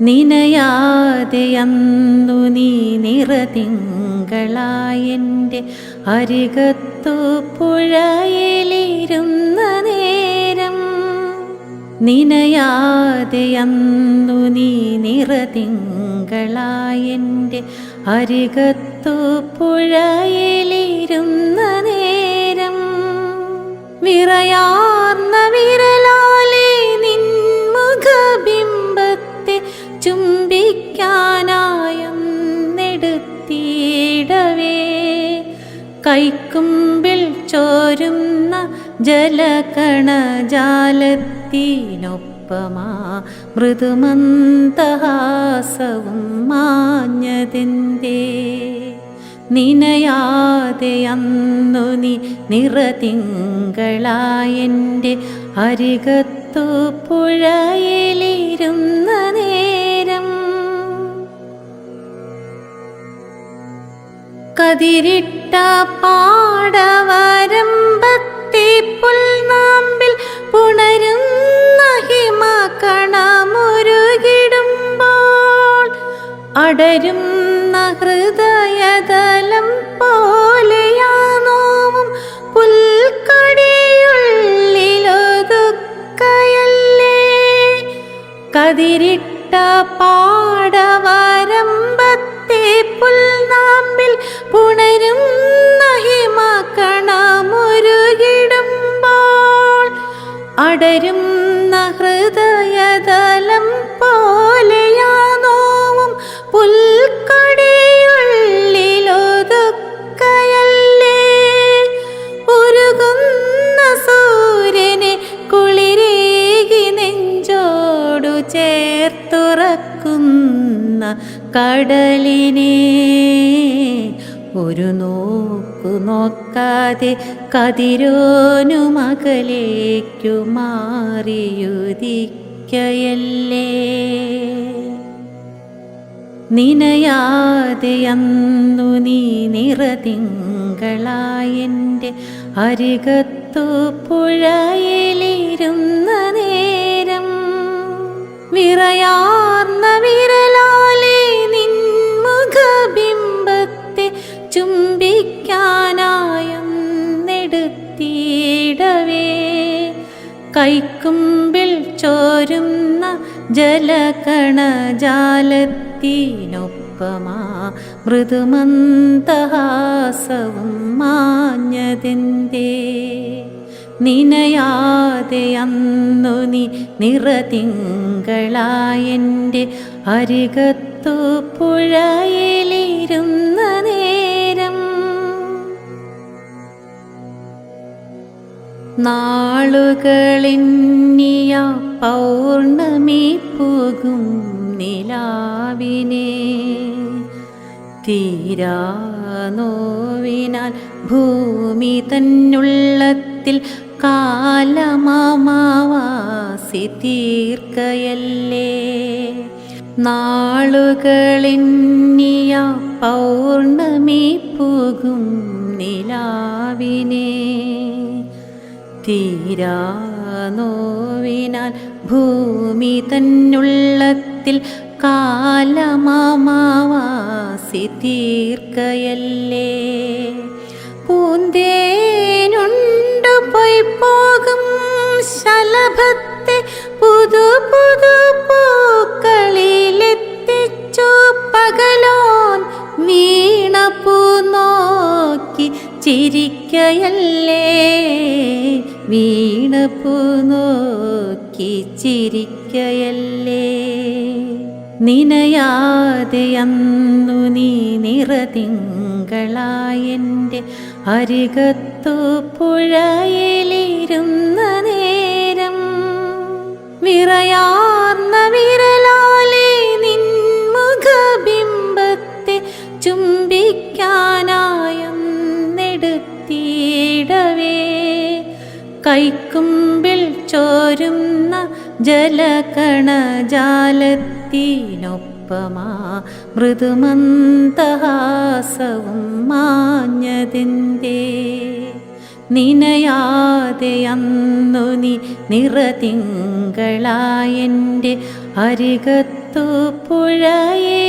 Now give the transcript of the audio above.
നിനയാതെ അന്നു നീ നിറതിങ്കളായെന്റെ അരികത്തു പുഴയിലിരുന്ന നേരം. നിനയാതെ അന്നു നീ നിറതിങ്കളായെന്റെ അരികത്തു പുഴയിലിരുന്ന കൈക്കുമ്പിൽ ചോരുന്ന ജലകണജാലത്തിനൊപ്പമാ മൃദുമന്തഹാസവും മാഞ്ഞതിന്റെ നിനയാതെ അന്നു നീ നിറതിങ്കളായെന്റെ അരികത്തു പുഴയിലിരുന്ന കതിരിട്ട പാടവരമ്പത്തെ പുൽനാമ്പിൽ പുണരുന്ന കണമുരുകിടുമ്പോൾ അടരുന്ന ഹൃദയതലം പോലെയാ നോവും പുൽക്കടിയുള്ളിലൊതുക്കയല്ലേ? കതിരിട്ട പാടവരമ്പത്തെ പുൽനാമ്പിൽ പുണരുന്ന നഹിമാക്കണമുരുകിടുമ്പോൾ അടരുന്ന ഹൃദയതലം പോലെയാ നോവും പുൽക്കടിയുള്ളിലൊതുക്കയല്ലേ? ഉരുകുന്ന സൂര്യനെ കുളിരേകി നെഞ്ചോടു ചേർത്തുറക്കുന്ന. കടലിനെ ഒരു നോക്കു നോക്കാതെ കതിരോനു മകലേക്കു മാറിയുദിക്കയല്ലേ? നിനയാതെ അന്നു നീ നിറതിങ്കളായെന്റെ അരികത്തു പുഴയിലിരുന്ന നേരം വിറയാർന്ന വിരലാലെ കൈക്കുമ്പിൽ ചോരുന്ന ജലകണജാലത്തിനൊപ്പമാ മൃദുമന്ദഹാസവും മാഞ്ഞതെന്തേ നിനയാതെ അന്നു നീ നിറതിങ്കളായെന്റെ അരികത്തു പുഴയിലിരുന്ന നേരം. നാളുകളിന്നിയ പൗർണമി പോകും നിലാവിനെ. തീരാനോവിനാൽ ഭൂമി തന്നുള്ളത്തിൽ കാലമാമാവാസി തീർക്കയല്ലേ. നാളുകളിന്നിയ പൗർണമി പോകും നിലാവിനെ. തീരാനോവിനാൽ ഭൂമി തന്നുള്ളത്തിൽ കാലമാമാവാസി തീർക്കയല്ലേ? പൂന്തേനുണ്ടു പോയി പോകും ശലഭത്തെ പുതു പുതു പൂക്കളിലെത്തിച്ചു പകലോൻ വീണപ്പൂ നോക്കി ചിരിക്കയല്ലേ? വീണപ്പൂ നോക്കി ചിരിക്കയല്ലേ? നിനയാതെ അന്നു നീ നിറതിങ്കളായെന്റെ അരികത്തു പുഴയിലിരുന്ന നേരം വിറയാർന്ന വിരലാലെ കൈക്കുമ്പിൽ ചോരുന്ന ജലകണജാലത്തിനൊപ്പമാ മൃദുമന്തഹാസവും മാഞ്ഞതിന്റെ നിനയാതെ അന്നു നീ നിറതിങ്കളായെന്റെ അരികത്തു പുഴയിലിരുന്ന്